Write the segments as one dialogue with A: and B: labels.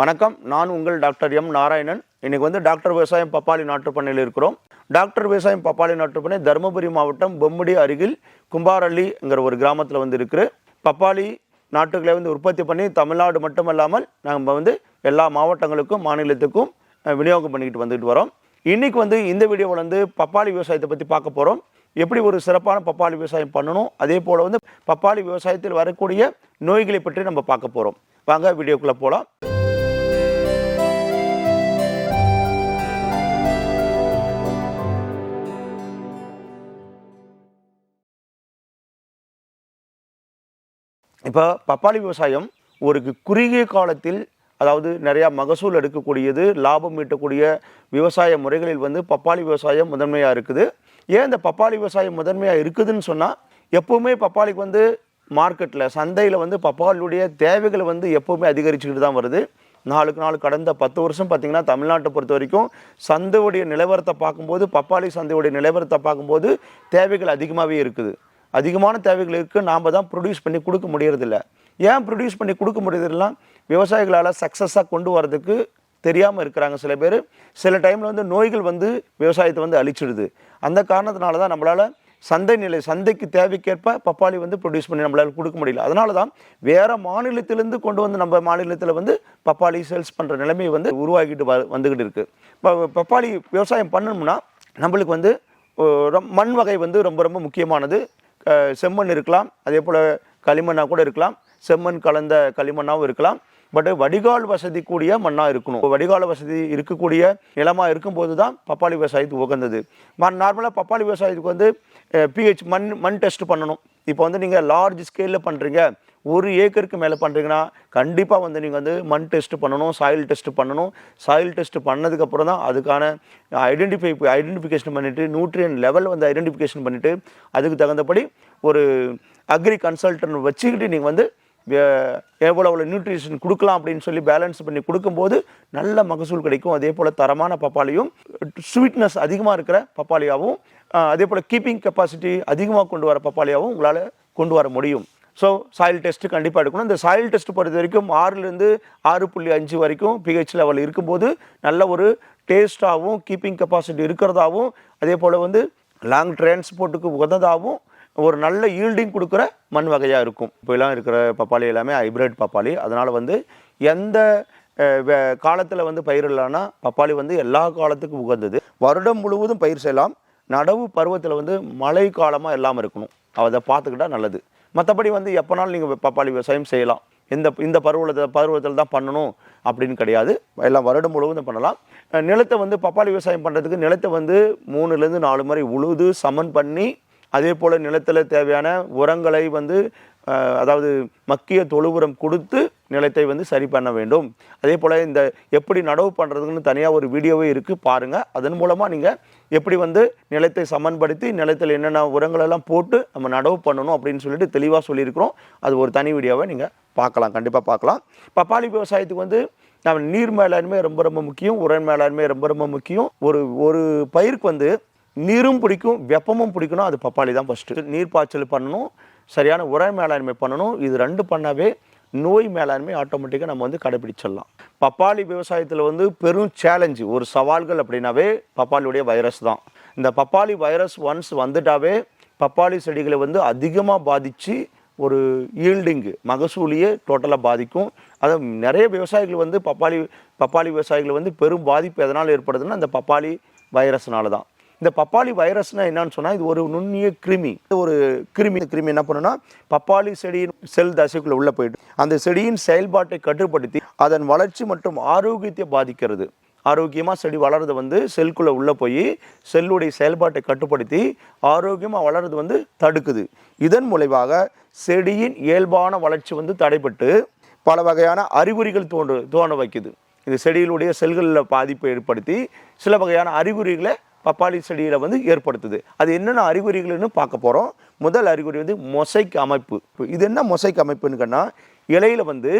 A: வணக்கம். நான் உங்கள் டாக்டர் எம் நாராயணன். இன்னைக்கு வந்து டாக்டர் விவசாயம் பப்பாளி நாட்டுப்பண்ணையில் இருக்கிறோம். டாக்டர் விவசாயம் பப்பாளி நாட்டுப்பண்ணை தருமபுரி மாவட்டம் பொம்முடி அருகில் கும்பாரள்ளிங்கிற ஒரு கிராமத்தில் வந்து இருக்குது பப்பாளி நாட்டுகளை வந்து உற்பத்தி பண்ணி தமிழ்நாடு மட்டுமல்லாமல் நம்ம வந்து எல்லா மாவட்டங்களுக்கும் மாநிலத்துக்கும் விநியோகம் பண்ணிக்கிட்டு வந்துட்டு வரோம். இன்றைக்கி வந்து இந்த வீடியோவில் வந்து பப்பாளி விவசாயத்தை பற்றி பார்க்க போகிறோம் எப்படி ஒரு சிறப்பான பப்பாளி விவசாயம் பண்ணணும்? அதே போல் வந்து பப்பாளி விவசாயத்தில் வரக்கூடிய நோய்களை பற்றி நம்ம பார்க்க போகிறோம் வாங்க வீடியோக்குள்ளே போகலாம் இப்போ பப்பாளி விவசாயம் ஒரு குறுகிய காலத்தில் அதாவது நிறையா மகசூல் எடுக்கக்கூடியது லாபம் ஈட்டக்கூடிய விவசாய முறைகளில் வந்து பப்பாளி விவசாயம் முதன்மையாக இருக்குது. ஏன் இந்த பப்பாளி விவசாயம் முதன்மையாக இருக்குதுன்னு சொன்னால் எப்போவுமே பப்பாளிக்கு வந்து மார்க்கெட்டில் சந்தையில் வந்து பப்பாளியுடைய தேவைகள் வந்து எப்போவுமே அதிகரிச்சுக்கிட்டு தான் வருது. நாளுக்கு நாள் கடந்த பத்து வருஷம் பார்த்திங்கன்னா தமிழ்நாட்டை பொறுத்த வரைக்கும் சந்தையுடைய நிலவரத்தை பார்க்கும்போது பப்பாளி சந்தையுடைய நிலவரத்தை பார்க்கும்போது தேவைகள் அதிகமாகவே இருக்குது. அதிகமான தேவைகள் இருக்குது நாம் தான் ப்ரொடியூஸ் பண்ணி கொடுக்க முடியறதில்ல. ஏன் ப்ரொடியூஸ் பண்ணி கொடுக்க முடியறதெல்லாம் விவசாயிகளால் சக்ஸஸாக கொண்டு வரதுக்கு தெரியாமல் இருக்கிறாங்க சில பேர். சில டைமில் வந்து நோய்கள் வந்து விவசாயத்தை வந்து அழிச்சிடுது. அந்த காரணத்தினால தான் நம்மளால் சந்தை நிலை சந்தைக்கு தேவைக்கேற்ப பப்பாளி வந்து ப்ரொடியூஸ் பண்ணி நம்மளால் கொடுக்க முடியல. அதனால தான் வேறு மாநிலத்திலேருந்து கொண்டு வந்து நம்ம மாநிலத்தில் வந்து பப்பாளி சேல்ஸ் பண்ணுற நிலைமை வந்து உருவாகிட்டு வ வந்துக்கிட்டு இருக்குது இப்போ பப்பாளி விவசாயம் பண்ணணும்னா நம்மளுக்கு வந்து மண் வகை வந்து ரொம்ப ரொம்ப முக்கியமானது. செம்மண் இருக்கலாம். அதே போல் களிமண்ணாக கூட இருக்கலாம். செம்மண் கலந்த களிமண்ணாகவும் இருக்கலாம். பட் வடிகால் வசதி கூடிய மண்ணாக இருக்கணும். வடிகால் வசதி இருக்கக்கூடிய நிலமாக இருக்கும்போது தான் பப்பாளி விவசாயத்துக்கு உகந்தது. நார்மலாக பப்பாளி விவசாயத்துக்கு வந்து பிஹெச் மண் மண் டெஸ்ட் பண்ணணும். இப்போ வந்து நீங்கள் லார்ஜ் ஸ்கேலில் பண்ணுறீங்க ஒரு ஏக்கருக்கு மேலே பண்ணுறீங்கன்னா கண்டிப்பாக வந்து நீங்கள் வந்து மண் டெஸ்ட் பண்ணணும் சாயில் டெஸ்ட் பண்ணணும். சாயில் டெஸ்ட் பண்ணதுக்கப்புறம் தான் அதுக்கான ஐடென்டிஃபை ஐடென்டிஃபிகேஷன் பண்ணிவிட்டு நியூட்ரியன் லெவல் வந்து ஐடென்டிஃபிகேஷன் பண்ணிவிட்டு அதுக்கு தகுந்தபடி ஒரு அக்ரி கன்சல்டன்ட் வச்சுக்கிட்டு நீங்கள் வந்து எவ்வளோ எவ்வளோ நியூட்ரிஷன் கொடுக்கலாம் அப்படின்னு சொல்லி பேலன்ஸ் பண்ணி கொடுக்கும்போது நல்ல மகசூல் கிடைக்கும். அதே போல் தரமான பப்பாளியும் ஸ்வீட்னஸ் அதிகமாக இருக்கிற பப்பாளியாகவும் அதே போல் கீப்பிங் கெப்பாசிட்டி அதிகமாக கொண்டு வர பப்பாளியாகவும் உங்களால் கொண்டு வர முடியும். ஸோ சாயில் டெஸ்ட்டு கண்டிப்பாக எடுக்கணும். இந்த சாயில் டெஸ்ட் பொறுத்த வரைக்கும் ஆறுலேருந்து ஆறு புள்ளி அஞ்சு வரைக்கும் பிஹெச் லெவல் இருக்கும்போது நல்ல ஒரு டேஸ்ட்டாகவும் கீப்பிங் கெப்பாசிட்டி இருக்கிறதாவும் அதே போல் வந்து லாங் டிரான்ஸ்போர்ட்டுக்கு உகந்ததாகவும் ஒரு நல்ல ஈல்டிங் கொடுக்குற மண் வகையாக இருக்கும். இப்போலாம் இருக்கிற பப்பாளி எல்லாமே ஹைப்ரிட் பப்பாளி. அதனால் வந்து எந்த காலத்தில் வந்து பயிரிடலான்னா பப்பாளி வந்து எல்லா காலத்துக்கும் உகந்தது. வருடம் முழுவதும் பயிர் செய்யலாம். நடவு பருவத்தில் வந்து மழை காலமாக இல்லாமல் இருக்கணும். அதை பார்த்துக்கிட்டா நல்லது. மற்றபடி வந்து எப்போனாலும் நீங்கள் பப்பாளி விவசாயம் செய்யலாம். இந்த இந்த பருவத்தில் பருவத்தில் தான் பண்ணணும் அப்படின்னு கிடையாது. எல்லாம் வருடம் முழுவதும் பண்ணலாம். நிலத்தை வந்து பப்பாளி விவசாயம் பண்ணுறதுக்கு நிலத்தை வந்து மூணுலேருந்து நாலு முறை உழுது சமன் பண்ணி அதே போல் நிலத்தில் தேவையான உரங்களை வந்து அதாவது மக்கிய தொழு உரம் கொடுத்து நிலத்தை வந்து சரி பண்ண வேண்டும். அதே போல் இந்த எப்படி நடவு பண்ணுறதுக்குன்னு தனியாக ஒரு வீடியோவே இருக்குது பாருங்கள் அதன் மூலமாக நீங்கள் எப்படி வந்து நிலத்தை சமன்படுத்தி நிலத்தில் என்னென்ன உரங்களெல்லாம் போட்டு நம்ம நடவு பண்ணணும் அப்படின்னு சொல்லிட்டு தெளிவாக சொல்லியிருக்கிறோம். அது ஒரு தனி வீடியோவை நீங்கள் பார்க்கலாம் கண்டிப்பாக பார்க்கலாம். பப்பாளி விவசாயத்துக்கு வந்து நம்ம நீர் மேலாண்மை ரொம்ப ரொம்ப முக்கியம் உர மேலாண்மை ரொம்ப ரொம்ப முக்கியம். ஒரு ஒரு பயிருக்கு வந்து நீரும் பிடிக்கும் வெப்பமும் பிடிக்கணும். அது பப்பாளி தான் ஃபஸ்ட்டு நீர் பாய்ச்சல் பண்ணணும் சரியான உர மேலாண்மை பண்ணணும். இது ரெண்டு பண்ணாவே நோய் மேலாண்மை ஆட்டோமேட்டிக்காக நம்ம வந்து கடைபிடிச்சிடலாம் பப்பாளி விவசாயத்தில் வந்து பெரும் சேலஞ்சு ஒரு சவால்கள் அப்படின்னாவே பப்பாளியுடைய வைரஸ் தான். இந்த பப்பாளி வைரஸ் ஒன்ஸ் வந்துட்டாவே பப்பாளி செடிகளை வந்து அதிகமாக பாதித்து ஒரு ஈல்டிங்கு மகசூலியே டோட்டலாக பாதிக்கும். அதை நிறைய விவசாயிகள் வந்து பப்பாளி பப்பாளி விவசாயிகள் வந்து பெரும் பாதிப்பு எதனால் ஏற்படுதுன்னா இந்த பப்பாளி வைரஸ்னால தான். இந்த பப்பாளி வைரஸ்னா என்னன்னு சொன்னால் இது ஒரு நுண்ணிய கிருமி. இது ஒரு கிருமி கிருமி என்ன பண்ணுன்னா பப்பாளி செடியின் செல் தசைக்குள்ளே உள்ளே போயிடும். அந்த செடியின் செயல்பாட்டை கட்டுப்படுத்தி அதன் வளர்ச்சி மற்றும் ஆரோக்கியத்தை பாதிக்கிறது. ஆரோக்கியமாக செடி வளர்றது வந்து செல்குள்ளே உள்ளே போய் செல்லுடைய செயல்பாட்டை கட்டுப்படுத்தி ஆரோக்கியமாக வளர்றது வந்து தடுக்குது. இதன் மூலயமாக செடியின் இயல்பான வளர்ச்சி வந்து தடைப்பட்டு பல வகையான அறிகுறிகள் தோன்று தோன்ற வைக்குது. இது செடியிலுடைய செல்களில் பாதிப்பை ஏற்படுத்தி சில வகையான அறிகுறிகளை பப்பாளி செடியில் வந்து ஏற்படுத்துது. அது என்னென்ன அறிகுறிகள்னு பார்க்க போகிறோம் முதல் அறிகுறி வந்து மொசைக் அமைப்பு. இது என்ன மொசைக் அமைப்புன்னு சொன்னால் இலையில் வந்து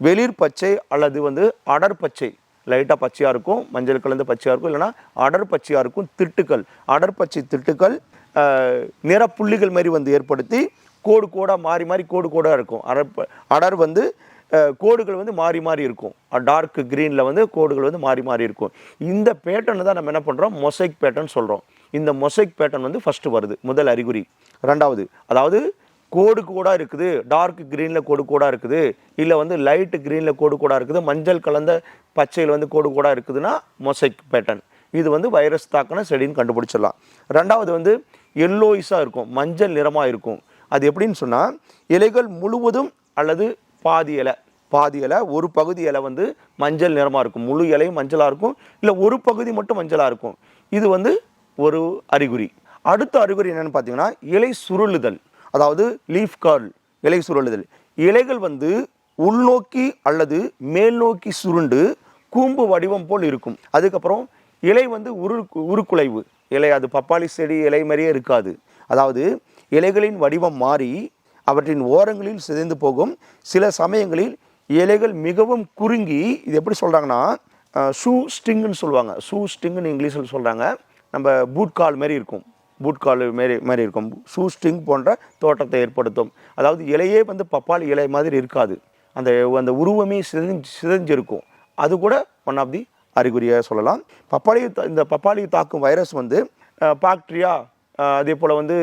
A: வெளிர் பச்சை அல்லது வந்து அடர் பச்சை லைட்டாக பச்சையாக இருக்கும் மஞ்சள் கலந்து பச்சையாக இருக்கும் இல்லைன்னா அடர் பச்சையாக இருக்கும் திட்டுக்கள் அடர் பச்சை திட்டுக்கள் நிறப்புள்ளிகள் மாதிரி வந்து ஏற்படுத்தி கோடு கோடாக மாறி மாறி கோடு கோடாக இருக்கும். அடர் அடர் வந்து கோடுகள் வந்து மாறி மாறி இருக்கும். டார்க் க்ரீனில் வந்து கோடுகள் வந்து மாறி மாறி இருக்கும். இந்த பேட்டர்னு தான் நம்ம என்ன பண்ணுறோம் மொசைக் பேட்டர்ன் சொல்கிறோம் இந்த மொசைக் பேட்டர்ன் வந்து ஃபஸ்ட்டு வருது. முதல் அறிகுறி. ரெண்டாவது அதாவது கோடு கோடாக இருக்குது. டார்க் க்ரீனில் கோடு கோடாக இருக்குது. இல்லை வந்து லைட்டு க்ரீனில் கோடு கோடாக இருக்குது. மஞ்சள் கலந்த பச்சையில் வந்து கோடு கோடாக இருக்குதுன்னா மொசைக் பேட்டர்ன் இது வந்து வைரஸ் தாக்கின செடின்னு கண்டுபிடிச்சிடலாம். ரெண்டாவது வந்து எல்லோயிஸாக இருக்கும். மஞ்சள் நிறமாக இருக்கும். அது எப்படின்னு சொன்னால் இலைகள் முழுவதும் அல்லது பாதி இலை பாதி இலை ஒரு பகுதி இலை வந்து மஞ்சள் நிறமாக இருக்கும். முழு இலையும் மஞ்சளாக இருக்கும். இல்லை ஒரு பகுதி மட்டும் மஞ்சளாக இருக்கும். இது வந்து ஒரு அறிகுறி. அடுத்த அறிகுறி என்னென்னு பார்த்தீங்கன்னா இலை சுருளுதல். அதாவது லீஃப் கார்ல் இலை சுருளுதல். இலைகள் வந்து உள்நோக்கி அல்லது மேல் நோக்கி சுருண்டு கூம்பு வடிவம் போல் இருக்கும். அதுக்கப்புறம் இலை வந்து உரு உருக்குலைவு. இலை அது பப்பாளி செடி இலை மாதிரியே இருக்காது. அதாவது இலைகளின் வடிவம் மாறி அவற்றின் ஓரங்களில் சிதைந்து போகும். சில சமயங்களில் இலைகள் மிகவும் குறுங்கி இது எப்படி சொல்கிறாங்கன்னா ஷூ ஸ்டிங்குன்னு சொல்லுவாங்க. ஷூ ஸ்டிங்குன்னு இங்கிலீஷில் சொல்கிறாங்க நம்ம பூட் கால் மாதிரி இருக்கும். பூட் கால் மாரி மாதிரி இருக்கும். ஷூ ஸ்டிங் போன்ற தோட்டத்தை ஏற்படுத்தும். அதாவது இலையே வந்து பப்பாளி இலை மாதிரி இருக்காது. அந்த அந்த உருவமே சிதைஞ்சு சிதஞ்சிருக்கும். அது கூட ஒன் ஆஃப் தி அறிகுறியாக சொல்லலாம். பப்பாளி இந்த பப்பாளி தாக்கும் வைரஸ் வந்து பாக்டீரியா அதே போல் வந்து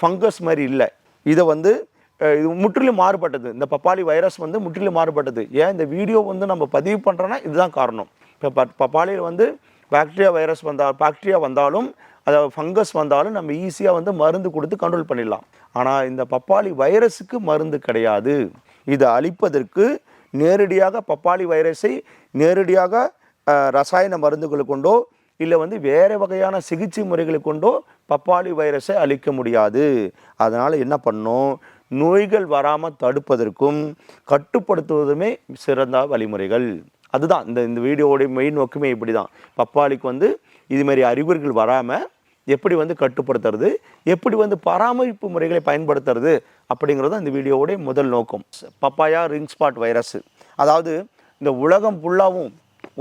A: ஃபங்கஸ் மாதிரி இல்லை. இதை வந்து இது முற்றிலும் மாறுபட்டது. இந்த பப்பாளி வைரஸ் வந்து முற்றிலும் மாறுபட்டது. ஏன்? இந்த வீடியோ வந்து நம்ம பதிவு பண்ணுறோன்னா இதுதான் காரணம். இப்போ ப பப்பாளியில் வந்து பாக்டீரியா வைரஸ் வந்தால் பாக்டீரியா வந்தாலும் அதாவது ஃபங்கஸ் வந்தாலும் நம்ம ஈஸியாக வந்து மருந்து கொடுத்து கண்ட்ரோல் பண்ணிடலாம். ஆனால் இந்த பப்பாளி வைரஸுக்கு மருந்து கிடையாது. இதை அழிப்பதற்கு நேரடியாக பப்பாளி வைரஸை நேரடியாக ரசாயன மருந்துகளை கொண்டோ இல்லை வந்து வேறு வகையான சிகிச்சை முறைகளை கொண்டோ பப்பாளி வைரஸை அழிக்க முடியாது. அதனால் என்ன பண்ணும் நோய்கள் வராமல் தடுப்பதற்கும் கட்டுப்படுத்துவதுமே சிறந்த வழிமுறைகள். அதுதான் இந்த இந்த வீடியோவுடைய மெயின் நோக்கமே இப்படி தான் பப்பாளிக்கு வந்து இதுமாரி அறிகுறிகள் வராமல் எப்படி வந்து கட்டுப்படுத்துறது எப்படி வந்து பராமரிப்பு முறைகளை பயன்படுத்துறது அப்படிங்கிறது இந்த வீடியோவுடைய முதல் நோக்கம். Papaya ring spot virus. அதாவது இந்த உலகம் ஃபுல்லாகவும்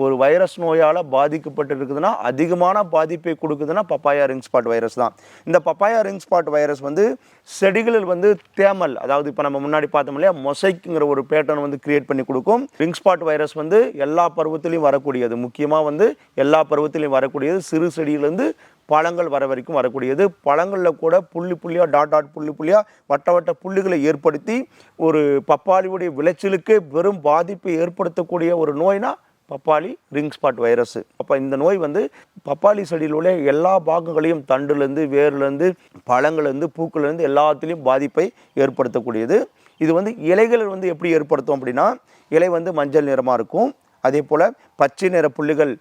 A: ஒரு வைரஸ் நோயால் பாதிக்கப்பட்டு இருக்குதுன்னா அதிகமான பாதிப்பை கொடுக்குதுன்னா பப்பாயா ரிங் ஸ்பாட் வைரஸ் தான். இந்த பப்பாயா ரிங் ஸ்பாட் வைரஸ் வந்து செடிகளில் வந்து தேமல் அதாவது இப்போ நம்ம முன்னாடி பார்த்தோம் இல்லையா மொசைக்குங்கிற ஒரு பேட்டர்ன் வந்து கிரியேட் பண்ணி கொடுக்கும். ரிங் ஸ்பாட் வைரஸ் வந்து எல்லா பருவத்திலையும் வரக்கூடியது. முக்கியமாக வந்து எல்லா பருவத்திலையும் வரக்கூடியது. சிறு செடியிலேருந்து பழங்கள் வர வரைக்கும் வரக்கூடியது. பழங்களில் கூட புள்ளி புள்ளியாக டாட் டாட் புள்ளி புள்ளியாக வட்ட வட்ட புள்ளிகளை ஏற்படுத்தி ஒரு பப்பாளியுடைய விளைச்சலுக்கே வெறும் பாதிப்பை ஏற்படுத்தக்கூடிய ஒரு நோய்னால் பப்பாளி ரிங் ஸ்பாட் வைரஸ் அப்போ இந்த நோய் வந்து பப்பாளி செடியில் உள்ள எல்லா பாகங்களையும் தண்டுலேருந்து வேர்லேருந்து பழங்கள்லேருந்து பூக்கள்லேருந்து எல்லாத்துலேயும் பாதிப்பை ஏற்படுத்தக்கூடியது. இது வந்து இலைகள் வந்து எப்படி ஏற்படுத்தும் அப்படின்னா இலை வந்து மஞ்சள் நிறமாக இருக்கும். அதே போல் பச்சை நிற புள்ளிகள்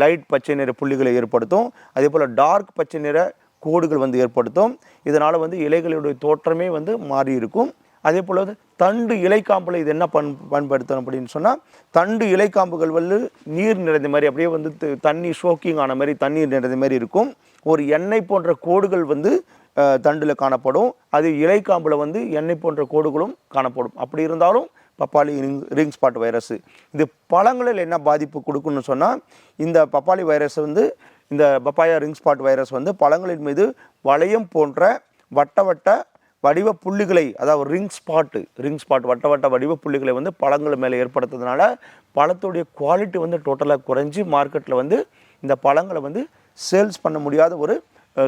A: லைட் பச்சை நிற புள்ளிகளை ஏற்படுத்தும். அதே போல் டார்க் பச்சை நிற கோடுகள் வந்து ஏற்படுத்தும். இதனால் வந்து இலைகளுடைய தோற்றமே வந்து மாறி இருக்கும் அதே போல் வந்து தண்டு இலைக்காம்பில் இது என்ன பண் பயன்படுத்தணும் அப்படின்னு சொன்னால் தண்டு இலைக்காம்புகள் வந்து நீர் நிறைந்த மாதிரி அப்படியே வந்து தண்ணி ஷோக்கிங் ஆன மாதிரி தண்ணீர் நிறைந்த மாதிரி இருக்கும். ஒரு எண்ணெய் போன்ற கோடுகள் வந்து தண்டில் காணப்படும். அது இலைக்காம்பில் வந்து எண்ணெய் போன்ற கோடுகளும் காணப்படும். அப்படி இருந்தாலும் பப்பாளி ரிங் ரிங் ஸ்பாட் வைரஸ். இது பழங்களில் என்ன பாதிப்பு கொடுக்குன்னு சொன்னால் இந்த பப்பாளி வைரஸ் வந்து இந்த பப்பாயா ரிங் ஸ்பாட் வைரஸ் வந்து பழங்களின் மீது வளையம் போன்ற வட்ட வட்ட வடிவ புள்ளிகளை அதாவது ரிங் ஸ்பாட்டு ரிங் ஸ்பாட் வட்ட வட்ட வடிவ புள்ளிகளை வந்து பழங்கள் மேலே ஏற்படுத்துறதுனால பழத்துடைய குவாலிட்டி வந்து டோட்டலாக குறைஞ்சி மார்க்கெட்டில் வந்து இந்த பழங்களை வந்து சேல்ஸ் பண்ண முடியாத ஒரு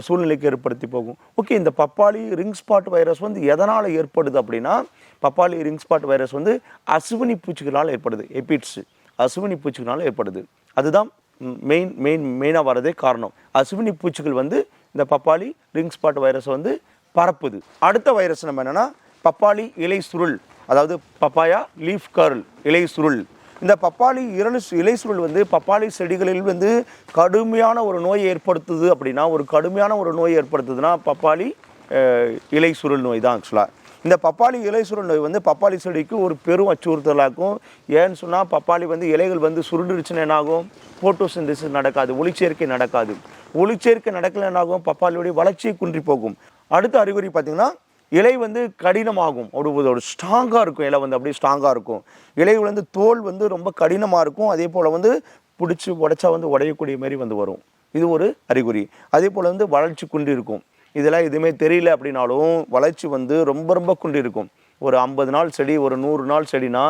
A: சூழ்நிலைக்கு ஏற்படுத்தி போகும். ஓகே இந்த பப்பாளி ரிங் ஸ்பாட் வைரஸ் வந்து எதனால் ஏற்படுது அப்படின்னா பப்பாளி ரிங் ஸ்பாட் வைரஸ் வந்து அசுவினி பூச்சிகளால் ஏற்படுது எபிட்ஸ் அசுவினி பூச்சிகளால் ஏற்படுது. அதுதான் மெயின் மெயின் மெயினாக வரதே காரணம். அசுவினி பூச்சிகள் வந்து இந்த பப்பாளி ரிங் ஸ்பாட் வைரஸ் வந்து பரப்புது. அடுத்த வைரஸ் நம்ம என்னென்னா பப்பாளி இலை சுருள். அதாவது பப்பாயா லீஃப் கர்ல் இலை சுருள். இந்த பப்பாளி இரண்டு இலை சுருள் வந்து பப்பாளி செடிகளில் வந்து கடுமையான ஒரு நோயை ஏற்படுத்துது அப்படின்னா ஒரு கடுமையான ஒரு நோய் ஏற்படுத்துதுன்னா பப்பாளி இலை சுருள் நோய் தான் ஆக்சுவலாக இந்த பப்பாளி இலை சுருள் நோய் வந்து பப்பாளி செடிக்கு ஒரு பெரும் அச்சுறுத்தலாக்கும். ஏன்னு சொன்னால் பப்பாளி வந்து இலைகள் வந்து சுருண்டுருச்சுன்னா என்னாகும்? போட்டோசிந்தசிஸ் நடக்காது ஒளிச்சேர்க்கை நடக்காது. ஒளிச்சேர்க்கை நடக்கல என்னாகும்? பப்பாளியுடைய வளர்ச்சியை குன்றி போகும். அடுத்த அறிகுறி பார்த்தீங்கன்னா இலை வந்து கடினமாகும். அப்படி ஒரு ஸ்ட்ராங்காக இருக்கும். இலை வந்து அப்படியே ஸ்ட்ராங்காக இருக்கும். இலை வந்து தோல் வந்து ரொம்ப கடினமாக இருக்கும். அதே போல் வந்து பிடிச்சி உடைச்சா வந்து உடையக்கூடிய மாதிரி வந்து வரும். இது ஒரு அறிகுறி. அதே போல் வந்து வளர்ச்சி குண்டு இருக்கும். இதெல்லாம் எதுவுமே தெரியல அப்படின்னாலும் வளர்ச்சி வந்து ரொம்ப ரொம்ப குண்டு இருக்கும். ஒரு ஐம்பது நாள் செடி ஒரு நூறு நாள் செடினா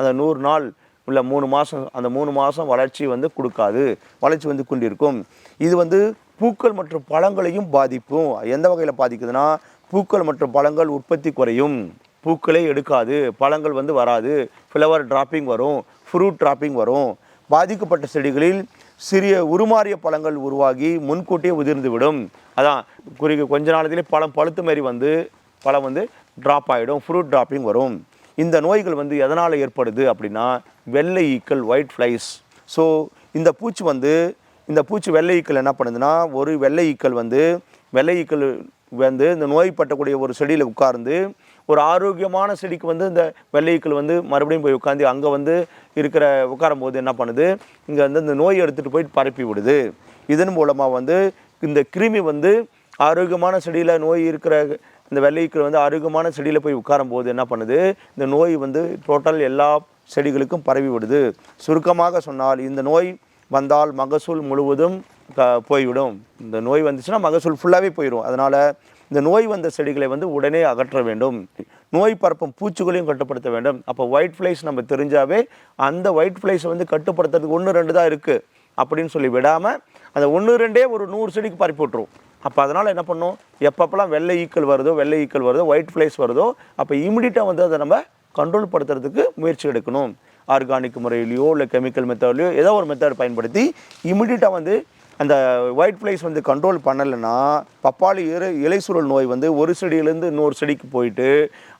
A: அந்த நூறு நாள் உள்ள மூணு மாதம் அந்த மூணு மாதம் வளர்ச்சி வந்து கொடுக்காது. வளர்ச்சி வந்து கொண்டிருக்கும் இது வந்து பூக்கள் மற்றும் பழங்களையும் பாதிக்கும். எந்த வகையில் பாதிக்குதுன்னா பூக்கள் மற்றும் பழங்கள் உற்பத்தி குறையும். பூக்களே எடுக்காது பழங்கள் வந்து வராது. ஃப்ளவர் டிராப்பிங் வரும் ஃப்ரூட் டிராப்பிங் வரும். பாதிக்கப்பட்ட செடிகளில் சிறிய உருமாறிய பழங்கள் உருவாகி முன்கூட்டியே உதிர்ந்து விடும். அதான் குறிக்க கொஞ்ச நாளத்திலே பழம் பழுத்து மாதிரி வந்து பழம் வந்து ட்ராப் ஆகிடும் ஃப்ரூட் டிராப்பிங் வரும். இந்த நோய்கள் வந்து எதனால் ஏற்படுது அப்படின்னா வெள்ளை ஈக்கள் ஒயிட் ஃப்ளைஸ் ஸோ இந்த பூச்சி வந்து இந்த பூச்சி வெள்ளை ஈக்கள் என்ன பண்ணுதுன்னா ஒரு வெள்ளை ஈக்கள் வந்து வெள்ளை ஈக்கள் வந்து இந்த நோய்பட்டக்கூடிய ஒரு செடியில் உட்கார்ந்து ஒரு ஆரோக்கியமான செடிக்கு வந்து இந்த வெள்ளைக்கள் வந்து மறுபடியும் போய் உட்காந்து அங்கே வந்து இருக்கிற உட்காரும் போது என்ன பண்ணுது? இங்கே வந்து இந்த நோய் எடுத்துகிட்டு போயிட்டு பரப்பி விடுது. இதன் மூலமாக வந்து இந்த கிருமி வந்து ஆரோக்கியமான செடியில் நோய் இருக்கிற இந்த வெள்ளைக்கு வந்து ஆரோக்கியமான செடியில் போய் உட்காரும் போது என்ன பண்ணுது? இந்த நோய் வந்து டோட்டல் எல்லா செடிகளுக்கும் பரவி விடுது. சுருக்கமாக சொன்னால் இந்த நோய் வந்தால் மகசூல் முழுவதும் க போய்விடும். இந்த நோய் வந்துச்சுன்னா மகசூல் ஃபுல்லாகவே போயிடும் அதனால் இந்த நோய் வந்த செடிகளை வந்து உடனே அகற்ற வேண்டும். நோய் பரப்பும் பூச்சிகளையும் கட்டுப்படுத்த வேண்டும். அப்போ ஒயிட் ஃப்ளைஸ் நம்ம தெரிஞ்சாவே அந்த ஒயிட் ஃப்ளைஸை வந்து கட்டுப்படுத்துறதுக்கு ஒன்று ரெண்டு தான் இருக்குது அப்படின்னு சொல்லி விடாமல் அந்த ஒன்று ரெண்டே ஒரு நூறு செடிக்கு பரப்பி விட்ருவோம் அப்போ அதனால் என்ன பண்ணும்? எப்பப்பெல்லாம் வெள்ளை ஈக்கள் வருதோ வெள்ளை ஈக்கள் வருதோ ஒயிட் ஃப்ளைஸ் வருதோ அப்போ இமிடியட்டாக வந்து அதை நம்ம கண்ட்ரோல் படுத்துறதுக்கு முயற்சி எடுக்கணும். ஆர்கானிக் முறையிலையோ இல்லை கெமிக்கல் மெத்தட்லையோ ஏதோ ஒரு மெத்தட் பயன்படுத்தி இமிடியட்டாக வந்து அந்த ஒயிட் ஃப்ளைஸ் வந்து கண்ட்ரோல் பண்ணலைன்னா பப்பாளி இலை இலைசுரல் நோய் வந்து ஒரு செடியிலேருந்து இன்னொரு செடிக்கு போயிட்டு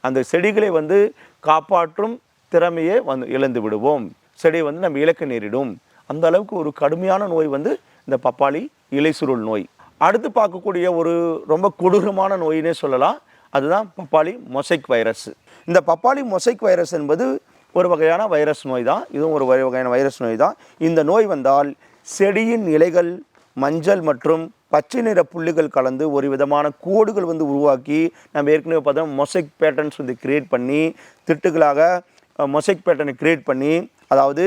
A: அந்த செடிகளை வந்து காப்பாற்றும் திறமையை வந்து இழந்து விடுவோம். செடியை வந்து நம்ம இழக்க நேரிடும். அந்த அளவுக்கு ஒரு கடுமையான நோய் வந்து இந்த பப்பாளி இலைசுருள் நோய். அடுத்து பார்க்கக்கூடிய ஒரு ரொம்ப கொடூரமான நோயினே சொல்லலாம். அதுதான் பப்பாளி மொசைக் வைரஸ். இந்த பப்பாளி மொசைக் வைரஸ் என்பது ஒரு வகையான வைரஸ் நோய் தான் இதுவும் ஒரு வகை- வகையான வைரஸ் நோய் தான் இந்த நோய் வந்தால் செடியின் இலைகள் மஞ்சள் மற்றும் பச்சை நிற புள்ளிகள் கலந்து ஒரு விதமான கோடுகள் வந்து உருவாக்கி நம்ம ஏற்கனவே பார்த்தோம் மொசைக் பேட்டர்ன்ஸ் வந்து கிரியேட் பண்ணி திட்டுகளாக மொசைக் பேட்டர்னை கிரியேட் பண்ணி அதாவது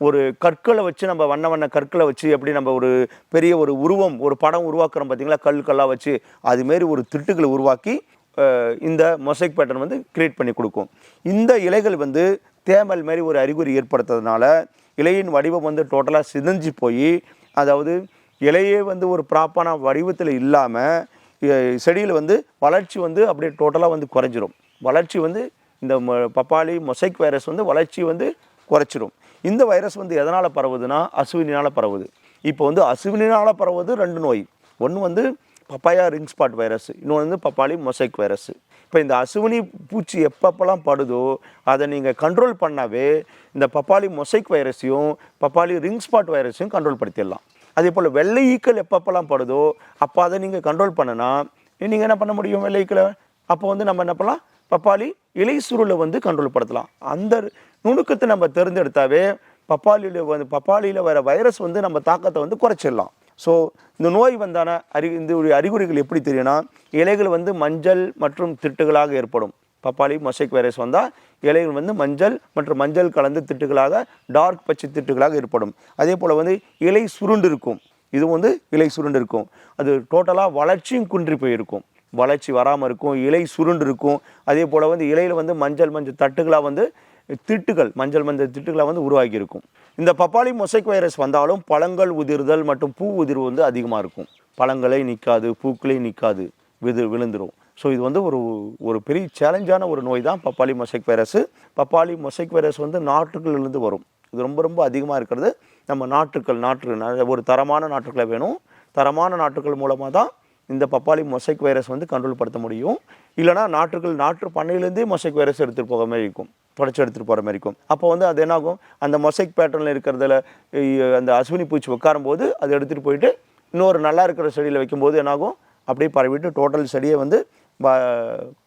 A: ஒரு கற்களை வச்சு நம்ம வண்ண வண்ண கற்களை வச்சு எப்படி நம்ம ஒரு பெரிய ஒரு உருவம் ஒரு படம் உருவாக்குறோம் பார்த்தீங்களா? கல் கல்லாக வச்சு அதுமாரி ஒரு திட்டுகளை உருவாக்கி இந்த மொசைக் பேட்டர்ன் வந்து கிரியேட் பண்ணி கொடுக்கும். இந்த இலைகள் வந்து தேமல் மாதிரி ஒரு அறிகுறி ஏற்படுத்துறதுனால இலையின் வடிவம் வந்து டோட்டலாக சிதைஞ்சு போய் அதாவது இலையே வந்து ஒரு ப்ராப்பரான வடிவத்தில் இல்லாமல் செடியில் வந்து வளர்ச்சி வந்து அப்படியே டோட்டலாக வந்து குறைஞ்சிரும். வளர்ச்சி வந்து இந்த பப்பாளி மொசைக் வைரஸ் வந்து வளர்ச்சி வந்து குறைச்சிரும். இந்த வைரஸ் வந்து எதனால் பரவுதுன்னா அசுவினால் பரவுது. இப்போ வந்து அசுவினால் பரவுது ரெண்டு நோய். ஒன்று வந்து பப்பாயா ரிங் ஸ்பாட் வைரஸ் இன்னொன்று வந்து பப்பாளி மொசைக் வைரஸ் இப்போ இந்த அசுவினி பூச்சி எப்பப்பெல்லாம் படுதோ அதை நீங்கள் கண்ட்ரோல் பண்ணாவே இந்த பப்பாளி மொசைக் வைரஸையும் பப்பாளி ரிங் ஸ்பாட் வைரஸையும் கண்ட்ரோல் படுத்திடலாம். அதே போல் வெள்ளை ஈக்கள் எப்பப்பெல்லாம் படுதோ அப்போ அதை நீங்கள் கண்ட்ரோல் பண்ணனா நீங்கள் என்ன பண்ண முடியும் வெள்ளை ஈக்களை? அப்போ வந்து நம்ம என்ன பண்ணலாம்? பப்பாளி இலை சுருளை வந்து கண்ட்ரோல் படுத்தலாம். அந்த நுணுக்கத்தை நம்ம தேர்ந்தெடுத்தாவே பப்பாளியில் வந்து பப்பாளியில் வர வைரஸ் வந்து நம்ம தாக்கத்தை வந்து குறைச்சிடலாம். ஸோ இந்த நோய் வந்தான அறி இந்த ஒரு அறிகுறிகள் எப்படி தெரியும்னா இலைகள் வந்து மஞ்சள் மற்றும் திட்டுகளாக ஏற்படும். பப்பாளி மொசைக் வைரஸ் வந்தால் இலைகள் வந்து மஞ்சள் மற்றும் மஞ்சள் கலந்து திட்டுகளாக டார்க் பச்சை திட்டுகளாக ஏற்படும். அதே போல் வந்து இலை சுருண்டு இருக்கும். இது வந்து இலை சுருண்டு இருக்கும். அது டோட்டலாக வளர்ச்சியும் குன்றி போயிருக்கும். வளர்ச்சி வராமல் இருக்கும் இலை சுருண்டு இருக்கும். அதே போல் வந்து இலையில் வந்து மஞ்சள் மஞ்சள் தட்டுகளாக வந்து திட்டுகள் மஞ்சள் மஞ்சள் திட்டுகளை வந்து உருவாகி இருக்கும் இந்த பப்பாளி மொசைக் வைரஸ் வந்தாலும் பழங்கள் உதிர்தல் மற்றும் பூ உதிர்வு வந்து அதிகமாக இருக்கும். பழங்களே நிற்காது பூக்களே நிற்காது விது விழுந்துரும். ஸோ இது வந்து ஒரு ஒரு பெரிய சேலஞ்சான ஒரு நோய் தான் பப்பாளி மொசைக் வைரஸ். பப்பாளி மொசைக் வைரஸ் வந்து நாற்றுகளிலிருந்து வரும். இது ரொம்ப ரொம்ப அதிகமாக இருக்கிறது. நம்ம நாட்டுக்கள் நாட்டு ஒரு தரமான நாட்டுக்களை வேணும். தரமான நாட்டுக்கள் மூலமாக தான் இந்த பப்பாளி மொசைக் வைரஸ் வந்து கண்ட்ரோல் படுத்த முடியும். இல்லைனா நாட்டுகள் நாட்டு பண்ணையிலேருந்தே மொசைக் வைரஸ் எடுத்துகிட்டு போக மாதிரி இருக்கும். தொடச்சி எடுத்துகிட்டு போகிற மாதிரி இருக்கும். அப்போ வந்து அது என்னாகும்? அந்த மொசைக் பேட்டர்னில் இருக்கிறதுல அந்த அஸ்வினி பூச்சி உட்காரும்போது அதை எடுத்துகிட்டு போயிட்டு இன்னொரு நல்லா இருக்கிற செடியில் வைக்கும்போது என்னாகும்? அப்படியே பரவிட்டு டோட்டல் செடியை வந்து பா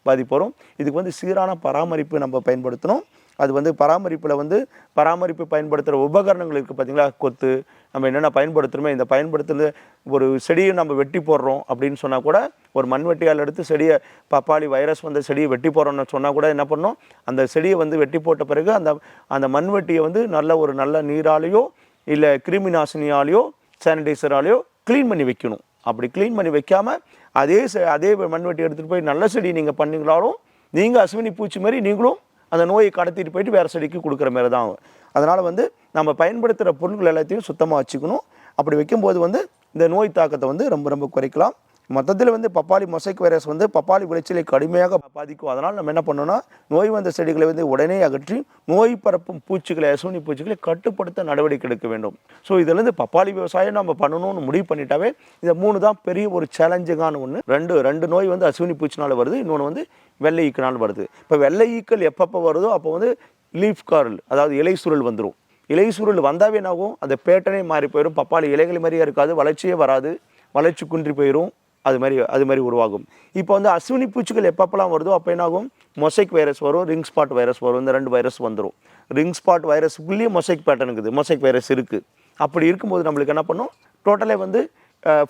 A: பாதிப்பு வரும். இதுக்கு வந்து சீரான பராமரிப்பு நம்ம பயன்படுத்தணும். அது வந்து பராமரிப்பில் வந்து பராமரிப்பு பயன்படுத்துகிற உபகரணங்கள் இருக்குது பார்த்தீங்களா கொத்து. நம்ம என்னென்ன பயன்படுத்துகிறோமோ இந்த பயன்படுத்துறது ஒரு செடியை நம்ம வெட்டி போடுறோம் அப்படின்னு சொன்னால் கூட ஒரு மண்வெட்டியால் எடுத்து செடியை பப்பாளி வைரஸ் வந்த செடியை வெட்டி போடுறோம்னு சொன்னால் கூட என்ன பண்ணணும்? அந்த செடியை வந்து வெட்டி போட்ட பிறகு அந்த அந்த மண்வெட்டியை வந்து நல்ல ஒரு நல்ல நீராலேயோ இல்லை கிருமி நாசினியாலேயோ சானிடைசராலேயோ க்ளீன் பண்ணி வைக்கணும். அப்படி க்ளீன் பண்ணி வைக்காமல் அதே செ- அதே மண்வெட்டி எடுத்துகிட்டு போய் நல்ல செடி நீங்கள் பண்ணிங்களாலும் நீங்கள் அஸ்வினி பூச்சி மாதிரி நீங்களும் அந்த நோயை கடத்திட்டு போயிட்டு வேறு செடிக்கு கொடுக்குற மாதிரி தான் ஆகும். அதனால் வந்து நம்ம பயன்படுத்துகிற பொருட்கள் எல்லாத்தையும் சுத்தமாக வச்சுக்கணும். அப்படி வைக்கும்போது வந்து இந்த நோய் தாக்கத்தை வந்து ரொம்ப ரொம்ப குறைக்கலாம். மொத்தத்தில் வந்து பப்பாளி மொசைக் வைரஸ் வந்து பப்பாளி விளைச்சலை கடுமையாக பாதிக்கும். அதனால் நம்ம என்ன பண்ணோம்னா நோய் வந்த செடிகளை வந்து உடனே அகற்றி நோய் பரப்பும் பூச்சிகளை அசுனி பூச்சிகளை கட்டுப்படுத்த நடவடிக்கை எடுக்க வேண்டும். ஸோ இதுலேருந்து பப்பாளி விவசாயம் நம்ம பண்ணணும்னு முடிவு பண்ணிட்டாவே இந்த மூணு தான் பெரிய ஒரு சேலஞ்சிங்கான ஒன்று ரெண்டு ரெண்டு நோய் வந்து அசுவினி பூச்சினால் வருது இன்னொன்று வந்து வெள்ளை ஈக்கனால் வருது. இப்போ வெள்ளை ஈக்கள் எப்பப்போ வருதோ அப்போ வந்து லீஃப் கார்ல் அதாவது இலை சுருள் வந்துடும் இலை சுருள் வந்தாவே என்னாகும்? அந்த பேட்டனே மாறி போயிடும் பப்பாளி இலைகள் மாதிரியே இருக்காது வளர்ச்சியே வராது வளர்ச்சி குன்றி போயிடும் அது மாதிரி அது மாதிரி உருவாகும். இப்போ வந்து அஸ்வினி பூச்சிகள் எப்பப்பெல்லாம் வருதோ அப்போ என்னாகும்? மொசைக் வைரஸ் வரும் ரிங் ஸ்பாட் வைரஸ் வரும் இந்த ரெண்டு வைரஸ் வந்துடும் ரிங் ஸ்பாட் வைரஸுக்குள்ளேயே மொசைக் பேட்டர்ன் இருக்குது மொசைக் வைரஸ் இருக்குது அப்படி இருக்கும்போது நம்மளுக்கு என்ன பண்ணும்? டோட்டலே வந்து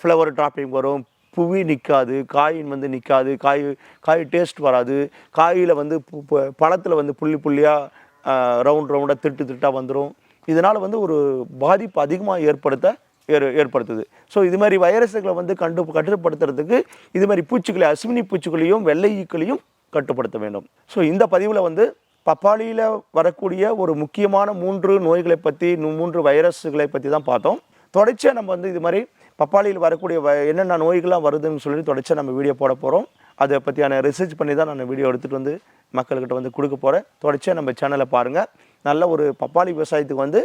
A: ஃப்ளவர் ட்ராப்பிங் வரும் புவி நிற்காது காயின் வந்து நிற்காது காய் காய் டேஸ்ட் வராது காயில் வந்து பழத்தில் வந்து புள்ளி புள்ளியாக ரவுண்ட் ரவுண்டாக திட்டு திட்டாக வந்துடும் இதனால் வந்து ஒரு பாதிப்பு அதிகமாக ஏற்படுத்த ஏற் ஏற்படுத்துது. ஸோ இது மாதிரி வைரஸுகளை வந்து கண்டு கட்டுப்படுத்துறதுக்கு இது மாதிரி பூச்சிகளை அஸ்வினி பூச்சிகளையும் வெள்ளை ஈக்களையும் கட்டுப்படுத்த வேண்டும். ஸோ இந்த பதிவில் வந்து பப்பாளியில் வரக்கூடிய ஒரு முக்கியமான மூன்று நோய்களை பற்றி மூன்று வைரஸுகளை பற்றி தான் பார்த்தோம். தொடர்ச்சியாக நம்ம வந்து இது மாதிரி பப்பாளியில் வரக்கூடிய வ என்னென்ன நோய்கள்லாம் வருதுன்னு சொல்லி தொடர்ச்சியாக நம்ம வீடியோ போட போகிறோம் அதை பற்றியான ரிசர்ச் பண்ணி தான் நான் வீடியோ எடுத்துகிட்டு வந்து மக்கள்கிட்ட வந்து கொடுக்க போகிறேன் தொடர்ச்சியாக நம்ம சேனலை பாருங்கள் நல்ல ஒரு பப்பாளி விவசாயத்துக்கு வந்து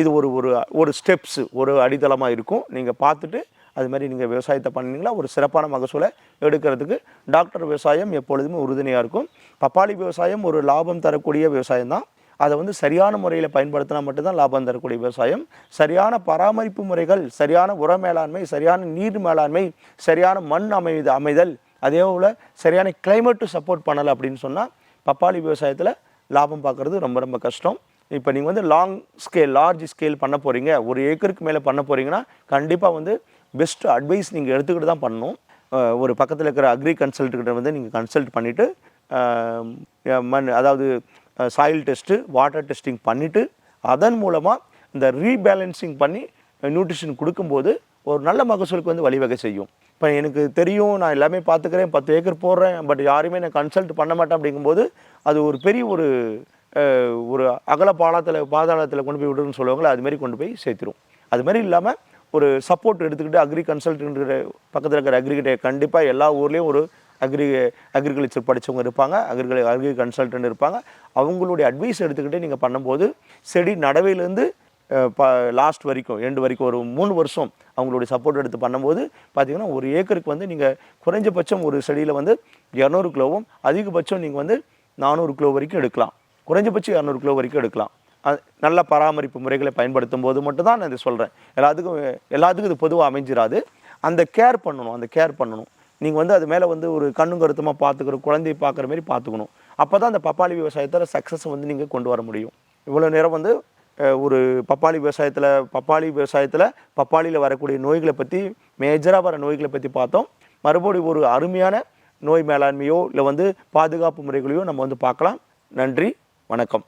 A: இது ஒரு ஒரு ஒரு ஸ்டெப்ஸு ஒரு அடித்தளமாக இருக்கும். நீங்கள் பார்த்துட்டு அது மாதிரி நீங்கள் விவசாயத்தை பண்ணிங்கன்னா ஒரு சிறப்பான மகசூலை எடுக்கிறதுக்கு டாக்டர் விவசாயம் எப்பொழுதுமே உறுதுணையாக இருக்கும். பப்பாளி விவசாயம் ஒரு லாபம் தரக்கூடிய விவசாயம் தான். அதை வந்து சரியான முறையில் பயன்படுத்தினா மட்டும்தான் லாபம் தரக்கூடிய விவசாயம். சரியான பராமரிப்பு முறைகள் சரியான உர மேலாண்மை சரியான நீர் மேலாண்மை சரியான மண் அமைது அமைதல் அதே போல் சரியான கிளைமேட்டு சப்போர்ட் பண்ணலை அப்படின்னு சொன்னால் பப்பாளி விவசாயத்தில் லாபம் பார்க்குறது ரொம்ப ரொம்ப கஷ்டம். இப்போ நீங்கள் வந்து லாங் ஸ்கேல் லார்ஜ் ஸ்கேல் பண்ண போகிறீங்க ஒரு ஏக்கருக்கு மேலே பண்ண போகிறீங்கன்னா கண்டிப்பாக வந்து பெஸ்ட் அட்வைஸ் நீங்கள் எடுத்துக்கிட்டு தான் பண்ணணும். ஒரு பக்கத்தில் இருக்கிற அக்ரி கன்சல்ட்டுக்கிட்ட வந்து நீங்கள் கன்சல்ட் பண்ணிவிட்டு மண் அதாவது சாயில் டெஸ்ட்டு வாட்டர் டெஸ்டிங் பண்ணிவிட்டு அதன் மூலமாக இந்த ரீபேலன்சிங் பண்ணி நியூட்ரிஷன் கொடுக்கும்போது ஒரு நல்ல மகசூலுக்கு வந்து வழிவகை செய்யும். இப்போ எனக்கு தெரியும் நான் எல்லாமே பார்த்துக்கிறேன் பத்து ஏக்கர் போடுறேன் பட் யாருமே நான் கன்சல்ட் பண்ண மாட்டேன் அப்படிங்கும்போது அது ஒரு பெரிய ஒரு ஒரு அகல பாலத்தில் பாதாளத்தில் கொண்டு போய் விடுன்னு சொல்லுவாங்களே அது மாதிரி கொண்டு போய் சேர்த்துரும். அது மாதிரி இல்லாமல் ஒரு சப்போர்ட் எடுத்துக்கிட்டு அக்ரி கன்சல்டன்ட் பக்கத்தில் இருக்கிற அக்ரிகிட்ட கண்டிப்பாக எல்லா ஊர்லேயும் ஒரு அக்ரி அக்ரிகல்ச்சர் படித்தவங்க இருப்பாங்க அக்ரிகல் அக்ரி கன்சல்டன்ட் இருப்பாங்க. அவங்களுடைய அட்வைஸ் எடுத்துக்கிட்டு நீங்கள் பண்ணும்போது செடி நடவையிலேருந்து ப லாஸ்ட் வரைக்கும் எண்டு வரைக்கும் ஒரு மூணு வருஷம் அவங்களுடைய சப்போர்ட் எடுத்து பண்ணும்போது பார்த்திங்கன்னா ஒரு ஏக்கருக்கு வந்து நீங்கள் குறைஞ்சபட்சம் ஒரு செடியில் வந்து இரநூறு கிலோவும் அதிகபட்சம் நீங்கள் வந்து நானூறு கிலோ வரைக்கும் எடுக்கலாம். குறைஞ்சபட்சம் இரநூறு கிலோ வரைக்கும் எடுக்கலாம். நல்ல பராமரிப்பு முறைகளை பயன்படுத்தும் போது மட்டும்தான் நான் இதை சொல்கிறேன் எல்லாத்துக்கும் எல்லாத்துக்கும் இது பொதுவாக அமைஞ்சிராது. அந்த கேர் பண்ணணும் அந்த கேர் பண்ணணும். நீங்கள் வந்து அது மேலே வந்து ஒரு கண்ணும் கருத்துமாக பார்த்துக்கிற குழந்தையை பார்க்குற மாதிரி பார்த்துக்கணும். அப்போ தான் அந்த பப்பாளி விவசாயத்தில் சக்ஸஸ் வந்து நீங்கள் கொண்டு வர முடியும். இவ்வளோ நேரம் வந்து ஒரு பப்பாளி விவசாயத்தில் பப்பாளி விவசாயத்தில் பப்பாளியில் வரக்கூடிய நோய்களை பற்றி மேஜராக வர நோய்களை பற்றி பார்த்தோம். மறுபடியும் ஒரு அருமையான நோய் மேலாண்மையோ இல்லை வந்து பாதுகாப்பு முறைகளையோ நம்ம வந்து பார்க்கலாம். நன்றி. வணக்கம்.